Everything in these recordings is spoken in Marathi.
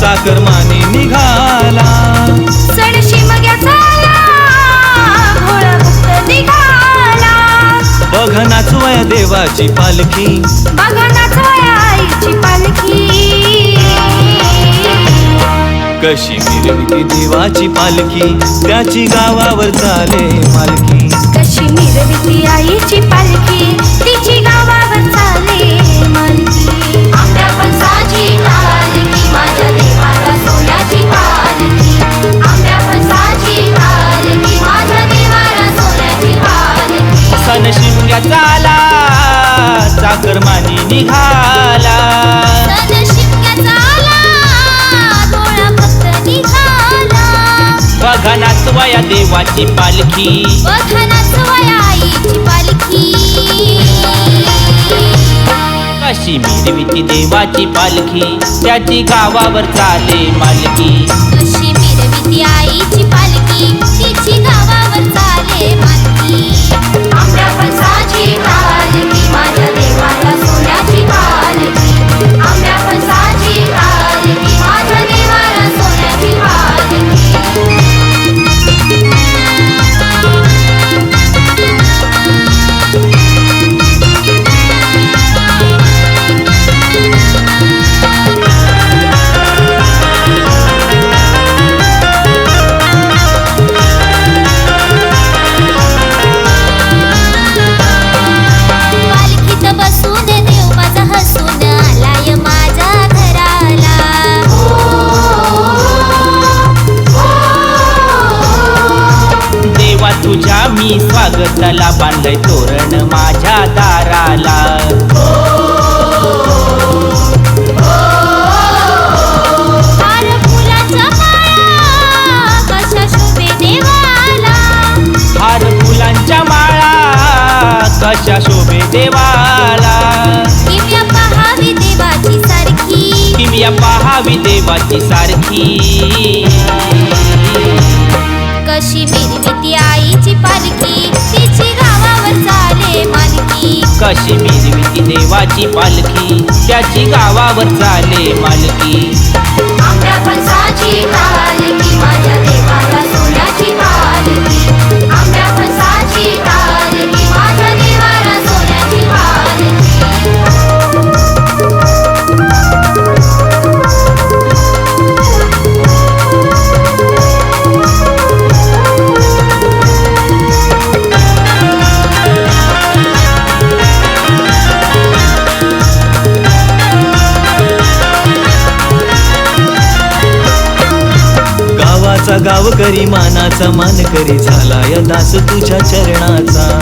चाकरमाने निघाला. सण शिमग्याचा आला, भोळा भक्त निघाला. बघ नाचूया देवाची पालखी. बघा नाचवाया आईची पालखी. कशी मिरविती देवाची पालखी त्याची गावावर चाले मालकी कशी मिरविती आईची पालखी चाकरमाने निघाला. बघा नाचवाया देवाची पालखी. बघा नाचवाया आईची पालखी. कशी मिरविती देवाची पालखी त्याची गावावर चाले मालकी. कशी मिरविती आईची पालखी तिची गावावर चाले मालकी. मी स्वागताला बांधलंय तोरण माझ्या दाराला. मिरविती पालखी त्याची गावावर चाले मालकी. गावाचा गावकरी मानाचा मान करी झाला या दास तुझ्या चरणाचा.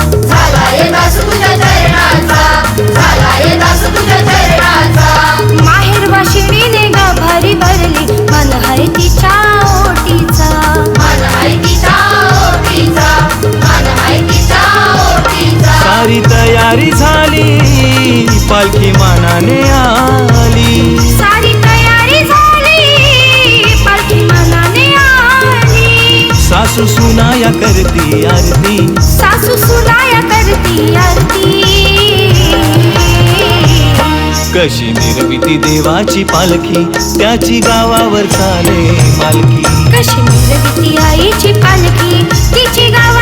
माहेर वाशिणीने गाभारी भरली. मन तिच्या ओटीचा. सारी तयारी झाली पालखी मानाने आली सासू सुनाया करती आरती. सासू सुनाया करती आरती. कशी निर्मिती देवाची पालखी त्याची गावावर चाले मालकी. कशी मिरविती आईची पालखी तिची गावावर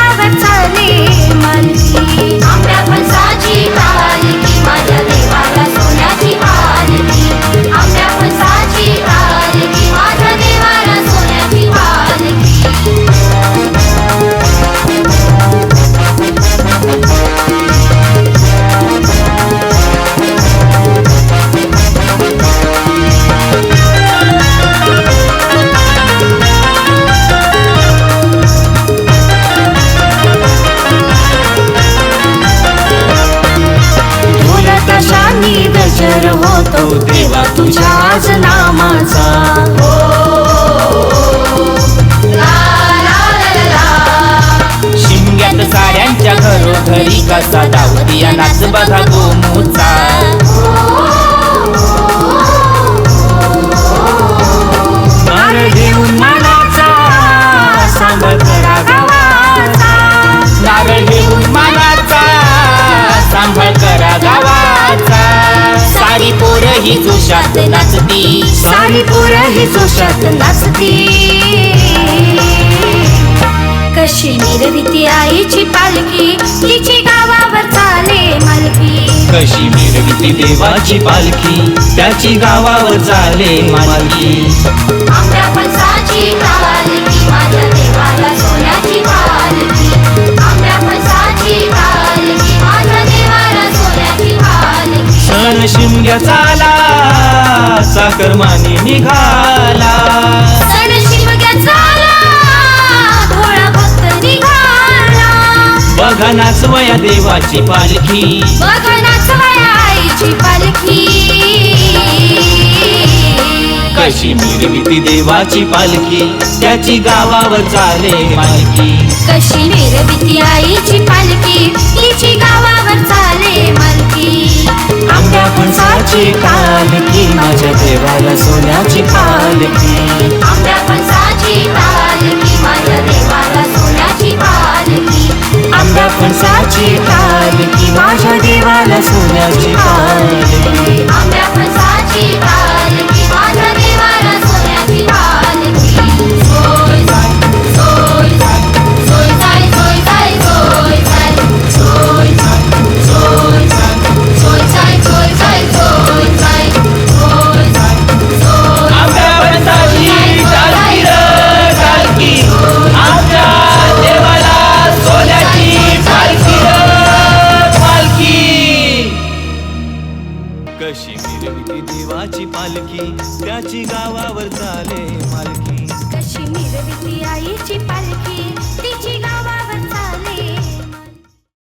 कसा दाऊदिया नाच बघा गोमूचा मार घेऊन मनाचा सांबर करा गावाचा. मार घेऊन मनाचा सांबर करा गावाचा. सारी पोर ही जोशात नाचती. सारी पोर ही जोशात नाचती. मिरविती आईची पालखी तिची गावावर चाले मालकी कशी मिरविती देवाची पालखी त्याची गावावर चाले मालकी आंब्या फणसाची पालखी माझ्या देवाला सोन्याची पालखी. आंब्या फणसाची पालखी माझ्या देवाला सोन्याची पालखी. सण शिमग्याचा आला चाकरमानी निघाला. बघा नाचवया देवाची पालखी. बघा नाचवाया आईची पालखी. कशी मिरविती देवाची पालखी त्याची गावावर चाले मालकी. कशी मिरविती आईची पालखी तिची गावावर चाले मालकी. आंब्या फणसाची पालखी माझ्या देवाला सोन्याची पालखी. आपण साची हार की माझ्या देवाला सोन्याची हार